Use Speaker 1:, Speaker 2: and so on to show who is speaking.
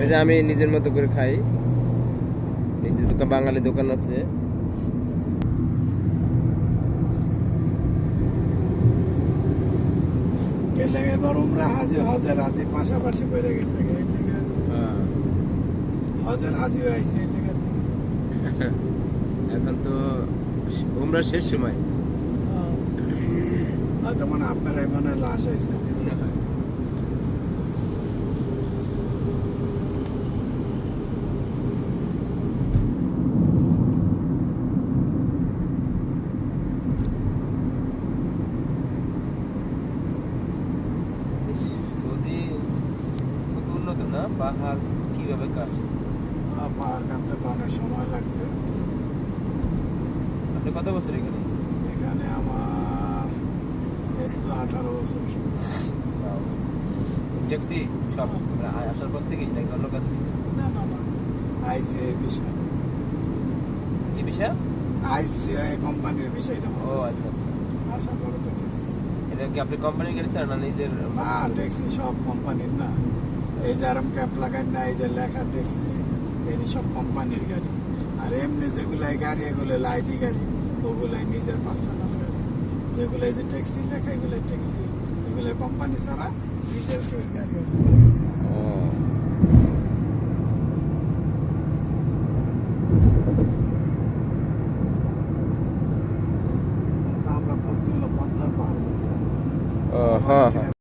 Speaker 1: এই যে আমি নিজের মতো করে খাই নিচে দোকান বাঙালি দোকান আছে
Speaker 2: গেলে হাজি হজের হাজি পাশাপাশি বেড়ে গেছে এই লিগে
Speaker 1: হ্যাঁ।
Speaker 2: হজের হাজি হয়েছে।
Speaker 1: এখন তো উমরা শেষ সময়
Speaker 2: হ্যাঁ। হয়তো মানে আপনারাই মনে হয় লাশ
Speaker 1: মনে হয় সৌদি কত উন্নত না পাহাড় কীভাবে কাটছে
Speaker 2: পাহাড় কাটতে তো অনেক সময় লাগছে।
Speaker 1: আপনি কত বছর এখানে?
Speaker 2: এখানে আমার তো আঠারো বছর।
Speaker 1: ট্যাক্সি সব মানে আসার পর থেকেই নাকি অন্য কাজ
Speaker 2: না না না। আইসিআই বিষয়।
Speaker 1: কি বিষয়?
Speaker 2: আইসিআই কোম্পানির বিষয়টা
Speaker 1: ও আচ্ছা আচ্ছা।
Speaker 2: আসার পরে তো ট্যাক্সি।
Speaker 1: এটা কি আপনি কোম্পানির গাড়ি স্যার না নিজের?
Speaker 2: না ট্যাক্সি সব কোম্পানির না। এই যে আরাম ক্যাপ লাগাই না এই যে লেখা ট্যাক্সি এটি সব কোম্পানির গাড়ি। আর এমনি যেগুলো গাড়ি এগুলো লাইটি গাড়ি ওগুলো নিজের পার্সোনাল গাড়ি। যেগুলো এই যে ট্যাক্সি লেখা এগুলো ট্যাক্সি এগুলো কোম্পানি ছাড়া নিজের গাড়ি আমরা
Speaker 1: হ্যাঁ হ্যাঁ।